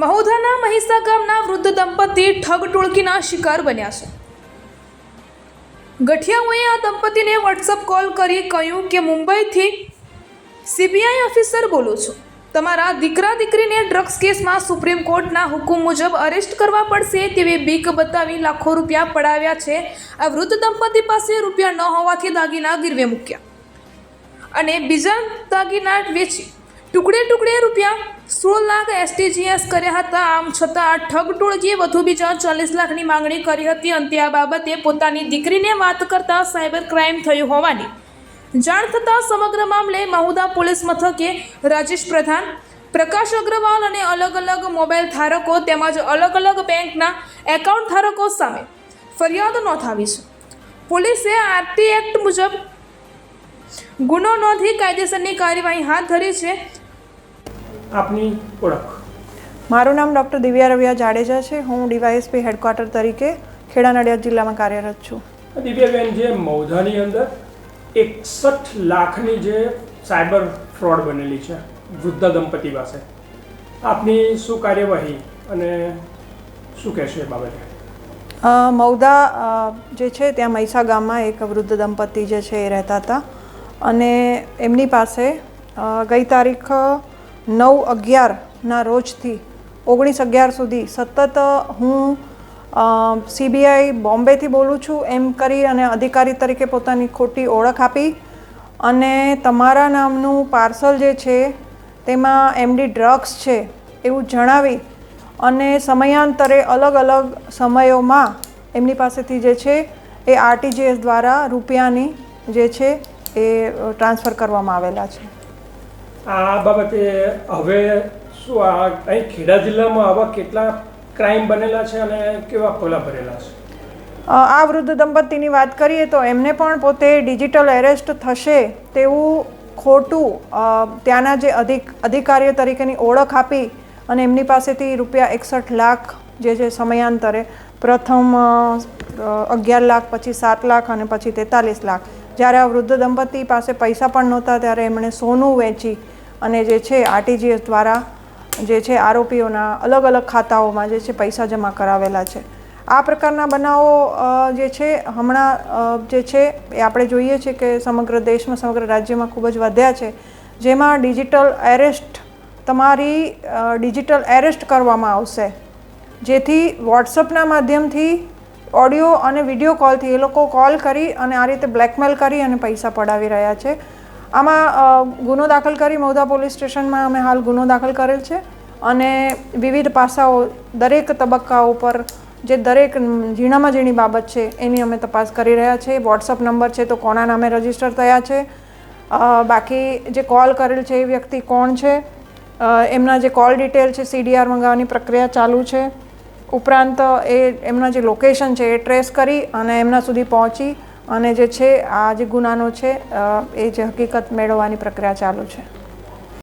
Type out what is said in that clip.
મૌધાના મહિસા ગામના વૃદ્ધ દંપતી ઠગ ટોળકીના શિકાર બન્યા છે. ગઠિયાઓએ આ દંપતીને વોટ્સઅપ કોલ કરી કહ્યું કે મુંબઈથી સીબીઆઈ ઓફિસર બોલું છું. તમારા દીકરા દીકરીને ડ્રગ્સ કેસમાં સુપ્રીમ કોર્ટના હુકમ મુજબ અરેસ્ટ કરવા પડશે તેવી બીક બતાવી લાખો રૂપિયા પડાવ્યા છે. આ વૃદ્ધ દંપતી પાસે રૂપિયા ન હોવાથી દાગીના ગીરવે મૂક્યા. અને બીજા દાગીના વેચી ટુકડે ટુકડે રૂપિયા સોળ લાખ એસટીજીએસ કર્યા હતા. આમ છતાં આ ઠગ વધુ બીજા ચાલીસ લાખની માંગણી કરી હતી. અંતે આ બાબતે પોતાની દીકરીને વાત કરતા સાયબર ક્રાઇમ થયું હોવાની જાણ થતાં સમગ્ર મામલે મહુદા પોલીસ મથકે રાજેશ પ્રધાન, પ્રકાશ અગ્રવાલ અને અલગ અલગ મોબાઈલ ધારકો તેમજ અલગ અલગ બેંકના એકાઉન્ટ ધારકો સામે ફરિયાદ નોંધાવી છે. પોલીસે આરટી એક્ટ મુજબ ગુનો નોંધી કાયદેસરની કાર્યવાહી હાથ ધરી છે. આપની ઓળખ. મારું નામ ડૉક્ટર દિવ્યા રવિયા જાડેજા છે. હું ડીવાયએસપી હેડક્વાર્ટર તરીકે ખેડા નડિયાદ જિલ્લામાં કાર્યરત છું. દિવ્યાબેન જે મૌધાની અંદર એકસઠ લાખની જે સાયબર ફ્રોડ બનેલી છે વૃદ્ધ દંપતી પાસે. આપની શું કાર્યવાહી અને શું કહેશો એ બાબતે? મૌદા જે છે ત્યાં મહીસા ગામમાં એક વૃદ્ધ દંપતી જે છે એ રહેતા હતા. અને એમની પાસે ગઈ તારીખ નવ અગિયારના રોજથી, ઓગણીસ અગિયાર સુધી સતત હું સીબીઆઈ બોમ્બેથી બોલું છું, એમ કરી અને અધિકારી તરીકે પોતાની ખોટી ઓળખ આપી અને તમારા નામનું પાર્સલ જે છે, તેમાં એમડી ડ્રગ્સ છે એવું જણાવી અને સમયાંતરે અલગ અલગ સમયોમાં એમની પાસેથી જે છે, એ આરટીજીએસ દ્વારા રૂપિયાની જે છે, એ ટ્રાન્સફર કરવામાં આવેલા છે. આ બાબતે હવે શું આ અહીં ખેડા જિલ્લામાં આવા કેટલા ક્રાઇમ બનેલા છે અને કેવા પગલાં ભરેલા છે? આ વૃદ્ધ દંપતીની વાત કરીએ તો એમને પણ પોતે ડિજિટલ એરેસ્ટ થશે તેવું ખોટું ત્યાંના જે અધિક, અધિકારીઓ તરીકેની ઓળખ આપી અને એમની પાસેથી રૂપિયા એકસઠ લાખ જે છે સમયાંતરે પ્રથમ અગિયાર લાખ, પછી સાત લાખ અને પછી તેતાલીસ લાખ. જ્યારે આ વૃદ્ધ દંપતી પાસે પૈસા પણ નહોતા ત્યારે એમણે સોનું વેચી અને જે છે, આરટીજીએસ દ્વારા જે છે, આરોપીઓના અલગ અલગ ખાતાઓમાં જે છે, પૈસા જમા કરાવેલા છે. આ પ્રકારના બનાવો જે છે, હમણાં જે છે, એ આપણે જોઈએ છે કે સમગ્ર દેશમાં, સમગ્ર રાજ્યમાં ખૂબ જ વધ્યા છે. જેમાં ડિજિટલ એરેસ્ટ, તમારી ડિજિટલ એરેસ્ટ કરવામાં આવશે. જેથી વોટ્સઅપના માધ્યમથી ઓડિયો અને વીડિયો કોલથી એ લોકો કોલ કરી અને આ રીતે બ્લેકમેલ કરી અને પૈસા પડાવી રહ્યા છે. આમાં ગુનો દાખલ કરી મૌદા પોલીસ સ્ટેશનમાં અમે હાલ ગુનો દાખલ કરેલ છે અને વિવિધ પાસાઓ દરેક તબક્કાઓ પર જે દરેક ઝીણામાં ઝીણી બાબત છે એની અમે તપાસ કરી રહ્યા છીએ વોટ્સઅપ નંબર છે તો કોના નામે રજિસ્ટર થયા છે. બાકી જે કોલ કરેલ છે એ વ્યક્તિ કોણ છે? એમના જે કોલ ડિટેલ છે, સીડીઆર મંગાવવાની પ્રક્રિયા ચાલુ છે. ઉપરાંત એ એમના જે લોકેશન છે એ ટ્રેસ કરી અને એમના સુધી પહોંચી અને જે છે આ જે ગુનાનો છે એ જે હકીકત મેળવવાની પ્રક્રિયા ચાલુ છે.